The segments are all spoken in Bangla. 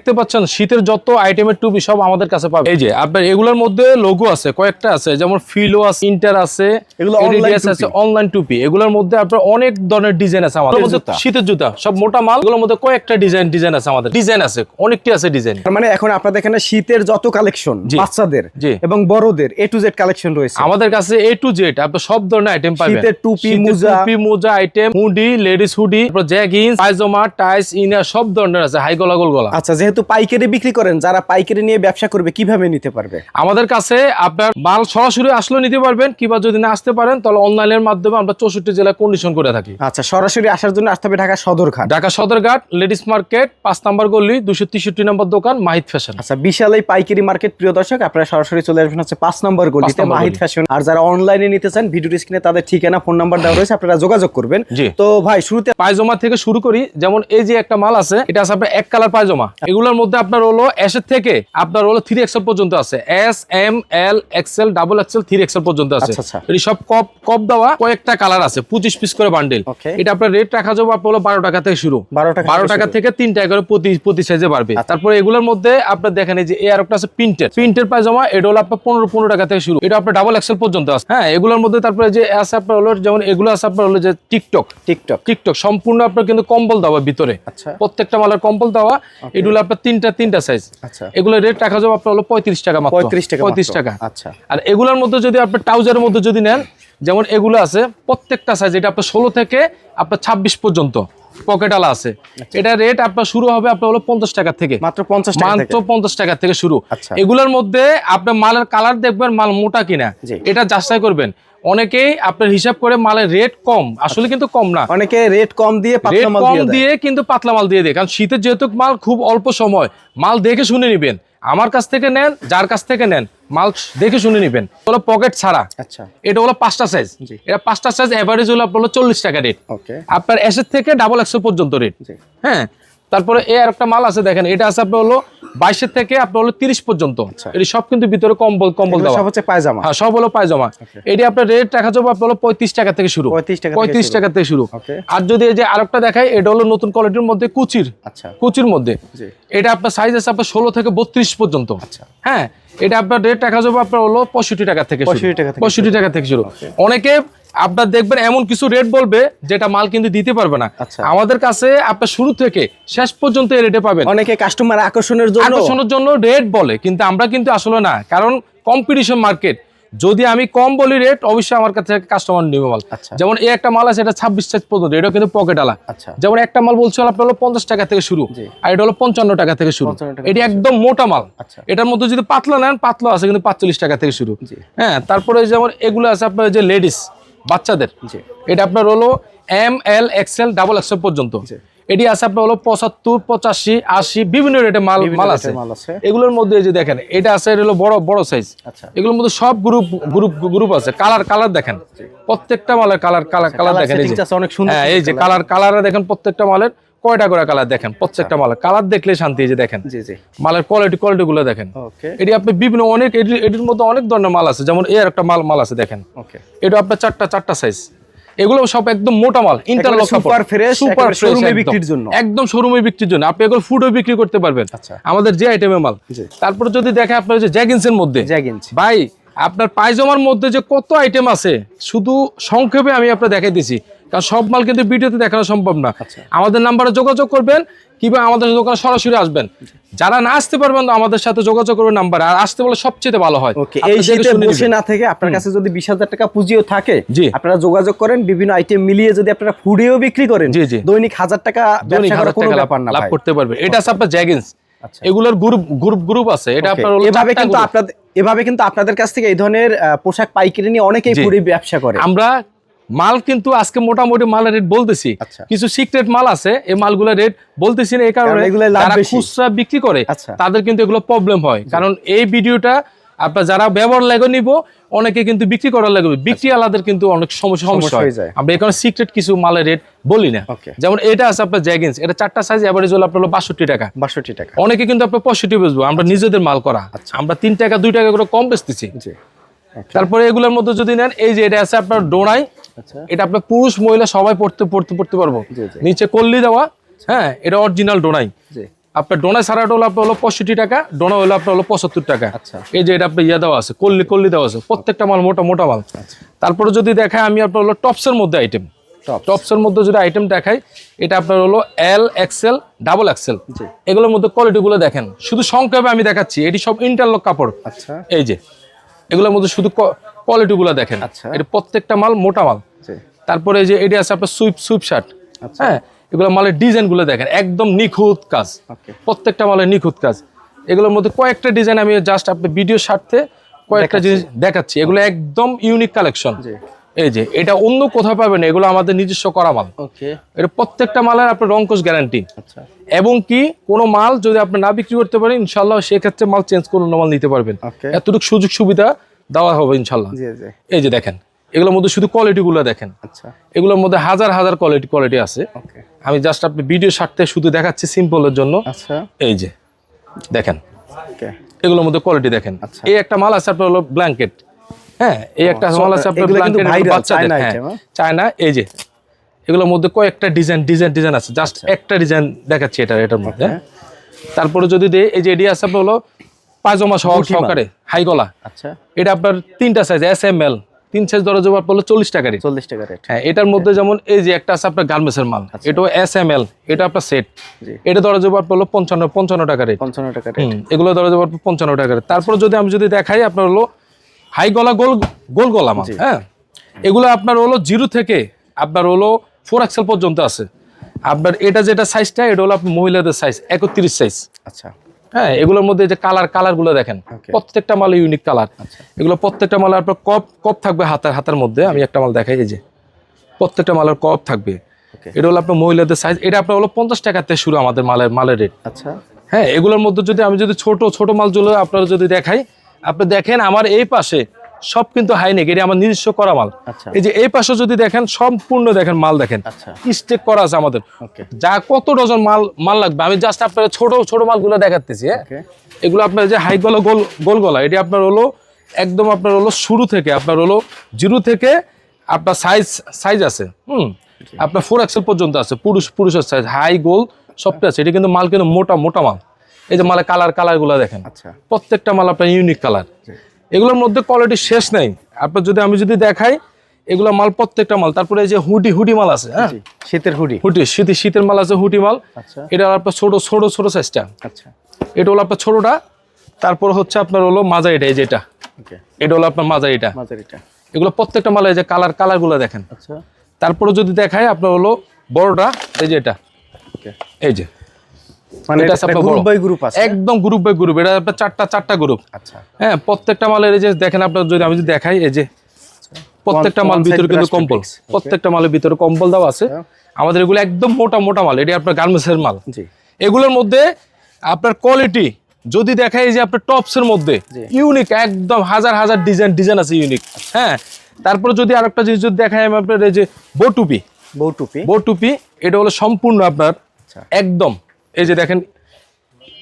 দেখতে পাচ্ছেন শীতের যত আইটেমের টুপি সব আমাদের কাছে পাবে এই যে আপনার এগুলোর মধ্যে লোগো আছে কয়েকটা আছে যেমন ফিলো আছে ইন্টার আছে এগুলো আছে অনলাইন টুপি। এগুলোর মধ্যে আপনার অনেক ধরনের ডিজাইন আছে আমাদের। শীতের মধ্যে জুতা। শীতের জুতা সব মোটা মাল। এগুলোর মধ্যে কয়েকটা ডিজাইন ডিজাইন আছে আমাদের। ডিজাইন আছে অনেকটি আছে ডিজাইন মানে এখন আপনাদের এখানে শীতের যত কালেকশন বাচ্চাদের এবং বড়দের এ টু জেড কালেকশন রয়েছে। আমাদের কাছে এ টু জেড আপনার সব ধরনের আইটেম পাবেন। শীতের টুপি, মোজা। টুপি মোজা item hoodie ladies hoodie jeggings পায়জামা টাইস ইনার সব ধরনের আছে হাই গলা গোল গলা। আচ্ছা যেহেতু পাইকারি বিক্রি করেন যারা পাইকারি নিয়ে ব্যবসা করবে কীভাবে নিতে পারবে? আমাদের কাছে আপনার মাল সরাসরি আসলেও নিতে পারবেন কিংবা যদি না আসতে পারেন তাহলে অনলাইনের মাধ্যমে আমরা চৌষট্টি জেলায় কন্ডিশন করে থাকি। আচ্ছা সরাসরি আসার জন্য আসতে হবে ঢাকা সদরঘাট। ঢাকা সদরঘাট লেডিস মার্কেট পাঁচ নম্বর গল্লি দুশো তেষট্টি নম্বর দোকান মাহিদ ফ্যাশন। আচ্ছা বিশাল এই পাইকারি মার্কেট প্রিয় দর্শক আপনারা সরাসরি চলে আসবেন হচ্ছে পাঁচ নম্বর গলিতে গলি। ফ্যাশন। আর যারা অনলাইনে নিতে চান ভিডিও স্ক্রিনে তাদের ঠিকানা ফোন নাম্বার দেওয়া রয়েছে আপনারা যোগাযোগ করবেন। তো ভাই শুরুতে পায়জামা থেকে শুরু করি যেমন এই যে একটা মাল আছে এটা আছে আপনার এক কালার পায়জামা। এগুলোর মধ্যে আপনার হলো এসের থেকে আপনার হলো থ্রি এক্সেল পর্যন্ত আছে। S M L XL double XL three XL পর্যন্ত আছে। আচ্ছা, আচ্ছা। এটি সব কপ কপ দেওয়া কয়েকটা কালার আছে পঁচিশ পিস করে বান্ডেল এটা আপনার রেট রাখা যাবে আপনার হলো বারো টাকা থেকে শুরু। বারো টাকা থেকে তিন টাকা করে প্রতি প্রতি সাইজে বাড়বে। আচ্ছা। তারপরে এগুলোর মধ্যে আপনার দেখেন এই যে এই আর একটা আছে প্রিন্টের প্রিন্টের পায়জামা এটা হলো আপনার পনেরো পনেরো টাকা থেকে শুরু। এটা আপনার ডাবল এক্সেল পর্যন্ত আছে। হ্যাঁ এগুলোর মধ্যে তারপরে যে আছে আপনার হলো যেমন এগুলো আছে আপনার হলো যে টিকটক টিকটক টিকটক সম্পূর্ণ আপনার কিন্তু কম্বল দেওয়া ভিতরে। আচ্ছা। প্রত্যেকটা মালের কম্বল দেওয়া। এগুলো আপনার তিনটা তিনটা সাইজ আচ্ছা। এগুলো রেট রাখা যাবে আপনার হলো পঁয়ত্রিশ টাকা মাত্র। 35 টাকা পঁয়ত্রিশ টাকা। আচ্ছা। আর এগুলোর মধ্যে যদি আপনার ট্রাউজারের মধ্যে যদি নেন যেমন এগুলো আছে প্রত্যেকটা সাইজ এটা আপনার ষোলো থেকে আপনার ছাব্বিশ পর্যন্ত। পকেট আলা আছে। আচ্ছা। এটা রেট আপনার শুরু হবে আপনার হলো পঞ্চাশ টাকা থেকে। মাত্র পঞ্চাশ টাকা মাত্র পঞ্চাশ টাকা থেকে শুরু। আচ্ছা। এগুলোর মধ্যে আপনার মালের কালার দেখবেন মাল মোটা কিনা। এটা যাচাই করবেন। অনেকেই আপনার হিসাব করে মালের রেট কম আসলে কিন্তু কম না। অনেকে রেট কম দিয়ে রেট পাতলা মাল কম দিয়ে। দিয়ে কিন্তু পাতলা মাল দিয়ে দেয়। কারণ শীতের যেহেতু মাল খুব অল্প সময় মাল দেখে শুনে নিবেন। আমার কাছ থেকে নেন যার কাছ থেকে নেন মাল দেখে শুনে নিবেন। হলো পকেট ছাড়া। আচ্ছা। এটা হলো পাঁচটা সাইজ এটা পাঁচটা সাইজ এভারেজ হলো আপনার হলো চল্লিশ টাকা রেট ওকে আপনার এসের থেকে ডাবল একশো পর্যন্ত রেট হ্যাঁ? তারপরে এ আর একটা মাল আছে দেখেন এটা আছে আপনার হলো বাইশের থেকে আপনার হলো তিরিশ পর্যন্ত। আচ্ছা। এটি সব কিন্তু ভিতরে কম্বল কম্বল দেওয়া। সব হচ্ছে পায়জামা। হ্যাঁ সব হলো পায়জামা। এটি আপনার রেট রাখা যাবে আপনার হলো পঁয়ত্রিশ টাকা থেকে শুরু। 35 টাকা থেকে পঁয়ত্রিশ। টাকা থেকে শুরু। ওকে আর যদি এই যে আরেকটা দেখাই এটা হলো নতুন কোয়ালিটির মধ্যে কুচির। আচ্ছা। কুচির মধ্যে। এটা আপনার সাইজ আছে আপনার ষোলো থেকে বত্রিশ পর্যন্ত। আচ্ছা। হ্যাঁ? এটা আপনার রেট টাকা যাবে আপনার হলো পঁয়ষট্টি টাকা থেকে শুরু। 65 টাকা থেকে পঁয়ষট্টি টাকা থেকে শুরু। অনেকে আপনার দেখবেন এমন কিছু রেট বলবে যেটা মাল কিন্তু দিতে পারবে না। আচ্ছা। আমাদের কাছে আপনার শুরু থেকে শেষ পর্যন্ত এই রেটে পাবেন। অনেকে কাস্টমার আকর্ষণের জন্য আকর্ষণের জন্য রেট বলে কিন্তু আমরা কিন্তু আসলে না। কারণ কম্পিটিশন মার্কেট যদি আমি কম বলি রেট অবশ্যই আমার কাছে কাস্টমার নিবে মাল। যেমন এই একটা মাল আছে এটা ছাব্বিশ সাইজ পর্যন্ত এটা কিন্তু পকেট আলা। আচ্ছা। যেমন একটা মাল বলছিল আপনার হলো পঞ্চাশ টাকা থেকে শুরু আর এটা হলো পঞ্চান্ন টাকা থেকে শুরু। এটা একদম মোটা মাল। আচ্ছা। এটার মধ্যে যদি পাতলা নেন পাতলা আছে কিন্তু পাঁচচল্লিশ টাকা থেকে শুরু। হ্যাঁ তারপরে যেমন এগুলো আছে আপনার যে লেডিস বাচ্চাদের এটা আপনার হলো M L XL double XL পর্যন্ত। এটি আছে আপনার হলো পঁচাত্তর পঁচাশি আশি বিভিন্ন রেটে মাল মাল আছে। এগুলোর মধ্যে এই যে দেখেন এটা আছে এটা হলো বড় বড় সাইজ আচ্ছা। এগুলোর মধ্যে সব গ্রুপ গ্রুপ গ্রুপ আছে। কালার কালার দেখেন প্রত্যেকটা মালের কালার কালার কালার দেখেন অনেক সুন্দর হ্যাঁ এই যে কালার কালার দেখেন প্রত্যেকটা মালের কয়টা করে কালার দেখেন প্রত্যেকটা মালের। কালার দেখলে শান্তি যে দেখেন। মালের কোয়ালিটি কোয়ালিটি গুলো দেখেন। এটি আপনি বিভিন্ন অনেক এটি- এটির মধ্যে অনেক ধরনের মাল আছে। যেমন এর একটা মাল মাল আছে দেখেন। এটা আপনার চারটা চারটা সাইজ এগুলো সব একদম মোটা মাল ইন্টারলক সুপার ফ্রেশ সুপার শোরুমে বিক্রির জন্য। একদম শোরুমে বিক্রির জন্য আপনি এগুলো ফুডও বিক্রি করতে পারবেন আচ্ছা। আমাদের যে আইটেমের মাল। তারপর যদি দেখে আপনার যে জ্যাগিন্সের মধ্যে জ্যাগিন্স ভাই আপনার পায়জামার মধ্যে যে কত আইটেম আছে শুধু সংক্ষেপে আমি আপনার দেখাই দিছি। কারণ সব মাল কিন্তু ভিডিওতে দেখানো সম্ভব না। আচ্ছা। আমাদের নাম্বারে যোগাযোগ করবেন কিংবা আমাদের দোকানে সরাসরি আসবেন। যারা না আসতে পারবেন আমাদের সাথে যোগাযোগ করবেন নাম্বার। আর আসতে বলে সবচেয়ে ভালো হয়। ওকে এই শীতে বসে না থেকে আপনার কাছে যদি বিশ হাজার টাকা পুঁজিও থাকে জি। আপনারা যোগাযোগ করেন বিভিন্ন আইটেম মিলিয়ে যদি আপনারা ফুডেও বিক্রি করেন জি, জি। দৈনিক হাজার টাকা দৈনিক হাজার টাকা লাভ- ব্যাপার না লাভ করতে পারবে। এটা আছে আপনার জ্যাগিন্স আচ্ছা। এগুলোর গ্রুপ গ্রুপ গ্রুপ আছে। এটা আপনার এভাবে কিন্তু আপনাদের এভাবে কিন্তু আপনাদের কাছ থেকে এই ধরনের পোশাক পাইকারি নিয়ে অনেকেই পুরি ব্যবসা করে। আমরা মাল কিন্তু আজকে মোটামুটি মালের রেট বলতেছি। আচ্ছা। কিছু সিক্রেট মাল আছে এই মালগুলোর রেট বলতেছি না এই কারণে যারা খুচরা বিক্রি করে আচ্ছা। তাদের কিন্তু এগুলো প্রবলেম হয়। কারণ এই ভিডিওটা আপনার যারা ব্যবহার লাগে নিব অনেকে কিন্তু বিক্রি করার লাগবে বিক্রি আলাদের কিন্তু অনেক সমস্যা সমস্যা হয়ে। যায়। আমরা এখানে সিক্রেট কিছু মালের রেট বলি না। যেমন এটা আছে আপনার জ্যাগিন্স এটা চারটা সাইজ অ্যাভারেজ হলো আপনার বাষট্টি টাকা। বাষট্টি টাকা। অনেকে কিন্তু আপনার পঁয়ষট্টি বেচবো আমরা নিজেদের মাল করা। আচ্ছা। আমরা তিন টাকা দুই টাকা করে কম বেচতেছি। তারপরে এগুলোর মধ্যে যদি নেন এই যে এটা আছে আপনার ডোনাই আচ্ছা। এটা আপনার পুরুষ মহিলা সবাই পড়তে পড়তে পড়তে পারব। নিচে কল্লি দেওয়া হ্যাঁ এটা অরিজিনাল ডোনাই। আপনার ডোনা সারাটা হলো আপনার হলো পঁয়ষট্টি টাকা ডোনা হলো আপনার হলো পঁচাত্তর টাকা আচ্ছা। এই যে এটা আপনার ইয়ে দেওয়া আছে কল্লি কল্লি দেওয়া আছে প্রত্যেকটা মাল মোটা মোটা মাল আচ্ছা। তারপরে যদি দেখায় আমি আপনার হলো টপসের মধ্যে আইটেম। টপসের মধ্যে যদি আইটেম দেখাই এটা আপনার হলো এল এক্সেল ডাবল এক্সেল। এগুলোর মধ্যে কোয়ালিটিগুলো দেখেন শুধু সংক্ষেপে আমি দেখাচ্ছি এটি সব ইন্টারলক কাপড় আচ্ছা এই যে এগুলোর মধ্যে শুধু কোয়ালিটিগুলো দেখেন আচ্ছা। এটা প্রত্যেকটা মাল মোটা মাল তারপরে এই যে এটি আছে আপনার সুইপ সুইপ শার্ট আচ্ছা। হ্যাঁ এগুলো মালের ডিজাইনগুলো দেখেন একদম নিখুঁত কাজ। প্রত্যেকটা মালের নিখুঁত কাজ। এগুলোর মধ্যে কয়েকটা ডিজাইন আমি জাস্ট আপনার ভিডিও স্বার্থে কয়েকটা জিনিস দেখাচ্ছি। এগুলো একদম ইউনিক কালেকশন এই যে এটা অন্য কোথাও পাবেন এগুলো আমাদের নিজস্ব করা মাল। এটা প্রত্যেকটা মালের আপনার রঙ্কশ গ্যারান্টি আচ্ছা। এবং কি কোনো মাল যদি আপনি না বিক্রি করতে পারেন ইনশাল্লাহ সেক্ষেত্রে মাল চেঞ্জ করে অন্য মাল নিতে পারবেন। এতটুকু সুযোগ সুবিধা দেওয়া হবে ইনশাল্লাহ এই যে দেখেন এগুলোর মধ্যে শুধু কোয়ালিটিগুলো দেখেন। আচ্ছা। এগুলোর মধ্যে হাজার হাজার কোয়ালিটি কোয়ালিটি আছে। আমি জাস্ট আপনি ভিডিও স্বার্থে শুধু দেখাচ্ছি সিম্পলের জন্য। আচ্ছা। এই যে দেখেন। এগুলোর মধ্যে কোয়ালিটি দেখেন। আচ্ছা। এই একটা মাল আছে আপনার হলো ব্ল্যাঙ্কেট হ্যাঁ এই একটা মাল আছে আপনার ব্ল্যাঙ্কেট বাচ্চাদের হ্যাঁ। হ্যাঁ? চায়না এই যে এগুলোর মধ্যে কয়েকটা ডিজাইন ডিজাইন ডিজাইন আছে। জাস্ট আচ্ছা। একটা ডিজাইন দেখাচ্ছি এটা এটার মধ্যে। তারপরে যদি দেই এই যে এডি আছে আপনার হলো পায়জামা সহকারে হাই গলা। আচ্ছা। এটা আপনার তিনটা সাইজ এস এম এল তিন সাইজ যাবে আপনার হলো চল্লিশ টাকারই চল্লিশ টাকা রেট হ্যাঁ এটার মধ্যে যেমন এই যে একটা আছে আপনার গার্মেন্টসের মাল এটা এস এম এল এটা আপনার সেট এটা ধরা যাবে আপনার পঞ্চান্ন পঞ্চান্ন টাকা রেট পঞ্চান্ন টাকা রেট এগুলো যাবে আপনার পঞ্চান্ন টাকা rate। তারপরে যদি আমি যদি দেখাই আপনার হলো হাই গলা গোল গোল গলা মাল হ্যাঁ? এগুলো আপনার হলো জিরো থেকে আপনার হলো ফোর এক্সেল পর্যন্ত আছে। আপনার এটা যেটা সাইজটা এটা হলো আপনার মহিলাদের সাইজ একত্রিশ সাইজ আচ্ছা। হ্যাঁ এগুলোর মধ্যে যে কালার কালারগুলো দেখেন প্রত্যেকটা মাল ইউনিক কালার এগুলো প্রত্যেকটা মালের আপনার কপ কপ থাকবে হাতের হাতের মধ্যে। আমি একটা মাল দেখাই এই যে প্রত্যেকটা মালের কপ থাকবে। এটা হলো আপনার মহিলাদের সাইজ এটা আপনার হলো পঞ্চাশ টাকা থেকে শুরু আমাদের মালের মালের রেট আচ্ছা। হ্যাঁ এগুলোর মধ্যে যদি আমি যদি ছোট ছোট মাল মালগুলো আপনারা যদি দেখাই আপনি দেখেন আমার এই পাশে সব কিন্তু হাইনেক এটি আমার নিজস্ব করা মাল। আচ্ছা। এই যে এই পাশে যদি দেখেন সম্পূর্ণ দেখেন মাল দেখেন। আচ্ছা। স্টেক করা আছে আমাদের। যা কত ডজন মাল মাল লাগবে আমি জাস্ট আপনার ছোট ছোট মালগুলো দেখাতেছি হ্যাঁ? এগুলো আপনার যে হাই গলা গোল গোল গলা এটি আপনার হলো একদম আপনার হলো শুরু থেকে আপনার হলো জিরো থেকে আপনার সাইজ সাইজ আছে হুম? আপনার ফোর এক্সেল পর্যন্ত আছে পুরুষ পুরুষের সাইজ হাই গোল সবটা আছে। এটি কিন্তু মাল কিন্তু মোটা মোটা মাল। এই যে মালের কালার কালারগুলো দেখেন। আচ্ছা। প্রত্যেকটা মাল আপনার ইউনিক কালার এগুলোর মধ্যে কোয়ালিটি শেষ নেই। আপনার যদি আমি যদি দেখাই এগুলো মাল প্রত্যেকটা মাল। তারপরে এই যে হুডি হুডি মাল আছে হ্যাঁ? শীতের হুডি। হুডি শীতের শীতের মাল আছে হুডি মাল। আচ্ছা। এটা আপনার ছোট ছোট ছোট সাইজটা আচ্ছা। এটা হলো আপনার ছোটটা। তারপর হচ্ছে আপনার হলো মাঝারিটা এই যেটা। ওকে। এটা হলো আপনার মাঝারিটা। মাঝারিটা। এগুলো প্রত্যেকটা মালের যে কালার কালারগুলো দেখেন। আচ্ছা। তারপরে যদি দেখাই আপনার হলো বড়টা এই যে এটা ওকে। এই যে। মানে এটা এটা গ্রুপ বাই গ্রুপ আছে? একদম গ্রুপ বাই গ্রুপ এটা আপনার চারটা চারটা গ্রুপ আচ্ছা। হ্যাঁ প্রত্যেকটা মালের এই যে দেখেন আপনার যদি আমি যদি দেখাই এই যে প্রত্যেকটা মাল ভিতরে কিন্তু কম্বল প্রত্যেকটা মালের ভিতরে কম্বল দেওয়া আছে। আচ্ছা। আমাদের এগুলো একদম মোটা মোটা মাল এটি আপনার গার্মেন্টসের মাল। এগুলোর মধ্যে আপনার কোয়ালিটি যদি দেখাই যে আপনার টপসের মধ্যে ইউনিক একদম হাজার হাজার ডিজাইন ডিজাইন আছে ইউনিক হ্যাঁ তারপরে যদি আরেকটা জিনিস যদি দেখাই আমি আপনার এই যে বোটুপি। বউ টুপি বটুপি এটা হলো সম্পূর্ণ আপনার আচ্ছা। একদম এই যে দেখেন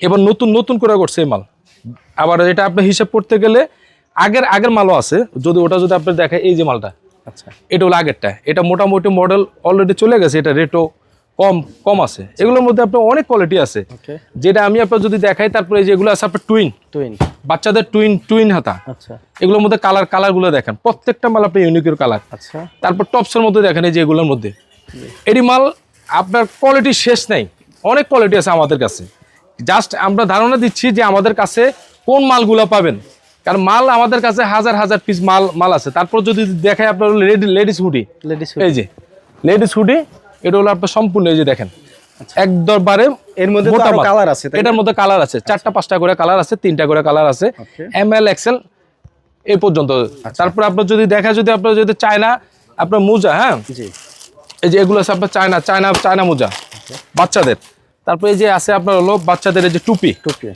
এবার নতুন নতুন করে করছে এই মাল। আবার এটা আপনি হিসাব করতে গেলে আগের আগের মালও আছে। যদি ওটা যদি আপনি দেখেন এই যে মালটা আচ্ছা। এটা হলো আগেরটা। এটা মোটামুটি মডেল অলরেডি চলে গেছে এটা রেটও কম কম আছে। এগুলোর মধ্যে আপনার অনেক কোয়ালিটি আছে। যেটা আমি আপনার যদি দেখাই তারপরে যেগুলো আছে আপনার টুইন টুইন বাচ্চাদের টুইন টুইন হাতা। আচ্ছা। এগুলোর মধ্যে কালার কালারগুলো দেখেন। প্রত্যেকটা মাল আপনি ইউনিকের কালার আচ্ছা। তারপর টপসের মধ্যে দেখেন এই যে এগুলোর মধ্যে। এটি মাল আপনার কোয়ালিটি শেষ নেই। অনেক কোয়ালিটি আছে আমাদের কাছে। জাস্ট আমরা ধারণা দিচ্ছি যে আমাদের কাছে কোন মালগুলো পাবেন। কারণ মাল আমাদের কাছে হাজার হাজার পিস মাল মাল আছে। তারপর যদি দেখাই আপনার লেডিস হুডি লেডিস এই যে লেডিস হুডি এটা হলো আপনার সম্পূর্ণ এই যে দেখেন। একদরবারে এর মধ্যে আরও কালার আছে এটার মধ্যে কালার আছে। চারটা পাঁচটা করে কালার আছে তিনটা করে কালার আছে। এম এল এক্সেল এই পর্যন্ত। আচ্ছা। তারপর আপনার যদি দেখা যদি আপনার যদি চায়না আপনার মোজা হ্যাঁ? এই যে এগুলো আছে আপনার চায়না চায়না চায়না মোজা। বাচ্চাদের। তারপরে যে আছে আপনার হলো বাচ্চাদের যে টুপি।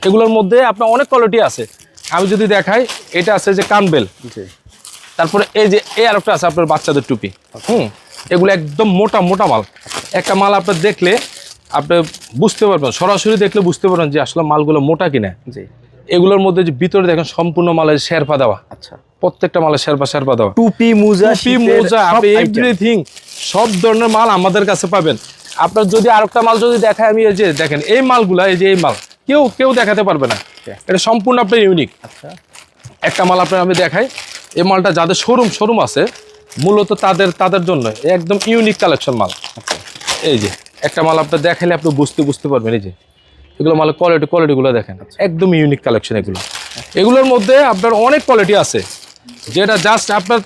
এগুলোর মধ্যে আপনার অনেক কোয়ালিটি আছে। আমি যদি দেখাই এটা আছে যে কানবেল। তারপরে এই যে এই আরেকটা আছে আপনার বাচ্চাদের টুপি। হুম এগুলো একদম মোটা মোটা মাল। একটা মাল আপনার দেখলে আপনি বুঝতে পারবেন সরাসরি দেখলে বুঝতে পারবেন যে আসলে মালগুলো মোটা কিনা। জি। এগুলোর মধ্যে যে ভিতরে দেখেন সম্পূর্ণ মালের শেরপা দেওয়া। আচ্ছা। প্রত্যেকটা মালের শেরপা শেরপা দেওয়া। টুপি মোজা টুপি মোজা আপনি এভরিথিং সব ধরনের মাল আমাদের কাছে পাবেন। আপনার যদি আরেকটা মাল যদি দেখায় আমি এই যে দেখেন এই মালগুলা এই যে এই মাল কেউ কেউ দেখাতে পারবে না। এটা সম্পূর্ণ আপনার ইউনিক আচ্ছা। একটা মাল আপনার আমি দেখাই এই মালটা যাদের শোরুম শোরুম আছে মূলত তাদের তাদের জন্য একদম ইউনিক কালেকশন মাল। এই যে একটা মাল আপনার দেখালে আপনি বুঝতে বুঝতে পারবেন এই যে। এগুলো মালের কোয়ালিটি কোয়ালিটিগুলো দেখেন। একদম ইউনিক কালেকশন এগুলো। এগুলোর মধ্যে আপনার অনেক কোয়ালিটি আছে। যেটা জাস্ট আপনার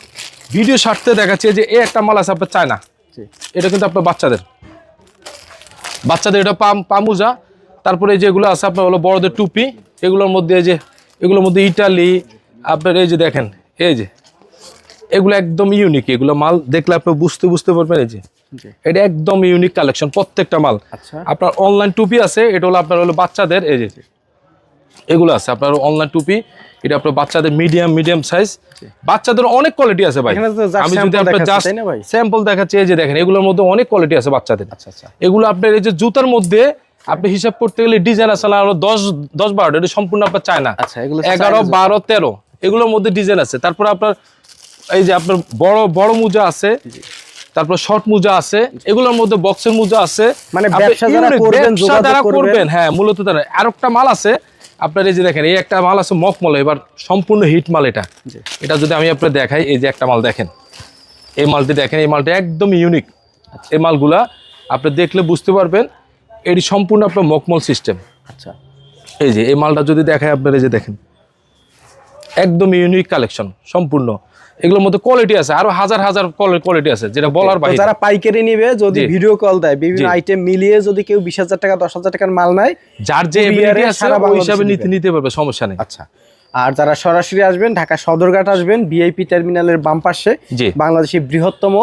ভিডিও সারতে দেখাচ্ছে যে এই একটা মাল আছে আপনার চায় না এটা কিন্তু আপনার বাচ্চাদের। বাচ্চাদের এটা পাম পামুজা। তারপরে এই যেগুলো আছে আপনার হলো বড়দের টুপি এগুলোর মধ্যে এই যে এগুলোর মধ্যে ইটালি আপনার এই যে দেখেন এই যে এগুলো একদম ইউনিক এগুলো মাল দেখলে আপনি বুঝতে বুঝতে পারবেন এই যে। এটা একদম ইউনিক কালেকশন প্রত্যেকটা মাল। আচ্ছা। আপনার অনলাইন টুপি আছে এটা হলো আপনার হলো বাচ্চাদের এই যে এগুলো আছে আপনার অনলাইন টুপি এটা আপনার বাচ্চাদের মিডিয়াম মিডিয়াম সাইজ বাচ্চাদের অনেক কোয়ালিটি আছে ভাই। আমি যদি আপনার জাস্ট? স্যাম্পল দেখাচ্ছি এই যে দেখেন এগুলোর মধ্যে অনেক কোয়ালিটি আছে বাচ্চাদের। আচ্ছা আচ্ছা। এগুলো আপনার এই যে জুতার মধ্যে আপনি হিসাব করতে গেলে ডিজাইন আছে আরও দশ দশ বারোটা এটা সম্পূর্ণ আপনার চায় না আচ্ছা, এগারো বারো তেরো এগুলোর মধ্যে ডিজাইন আছে। তারপর আপনার এই যে আপনার বড় বড় মোজা আছে তারপর শর্ট মোজা আছে এগুলোর মধ্যে বক্সের মোজা আছে। মানে ব্যবসা যারা করবেন, যারা করবেন। করবেন হ্যাঁ মূলত তারা। আরেকটা মাল আছে আপনার এই যে দেখেন এই একটা মাল আছে মকমল এবার সম্পূর্ণ হিট মাল এটা। এটা যদি আমি আপনার দেখাই এই যে একটা মাল দেখেন। এই মালটি দেখেন এই মালটা একদম ইউনিক এই মালগুলা আপনি দেখলে বুঝতে পারবেন এটি সম্পূর্ণ আপনার মকমল সিস্টেম আচ্ছা। এই যে এই মালটা যদি দেখায় আপনার এই যে দেখেন। একদম ইউনিক কালেকশন সম্পূর্ণ। এগুলোর মধ্যে কোয়ালিটি আছে। আরও হাজার হাজার কোয়ালিটি আছে যেটা বলার বাইরে যারা পাইকারি নিবে যদি ভিডিও কল দেয় বিভিন্ন আইটেম মিলিয়ে যদি কেউ বিশ হাজার টাকা দশ হাজার টাকার মাল নেয় যার যে এবিলিটি আছে ওই হিসাবে নিতে নিতে পারবে সমস্যা নেই। আচ্ছা। আর যারা সরাসরি আসবেন ঢাকা সদরঘাট আসবেন বিআইপি টার্মিনালের বাম পাশে বাংলাদেশের বৃহত্তম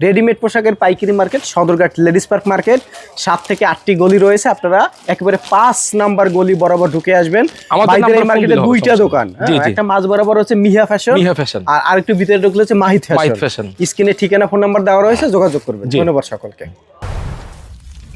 রেডিমেড পোশাকের পাইকারি market Sadarghat ladies park market সাত থেকে আটটি গলি রয়েছে। আপনারা একেবারে পাঁচ নাম্বার গলি বরাবর ঢুকে আসবেন। বাইদের মার্কেটে দুইটা দোকান। হ্যাঁ, একটা মাঝ বরাবর হচ্ছে মিহা ফ্যাশন মিহা ফ্যাশন আর আরেকটু ভিতরে ঢুকলে হচ্ছে মাহিত ফ্যাশন। স্ক্রিনে ঠিকানা ফোন নাম্বার দেওয়া রয়েছে যোগাযোগ করবেন। ধন্যবাদ সকলকে।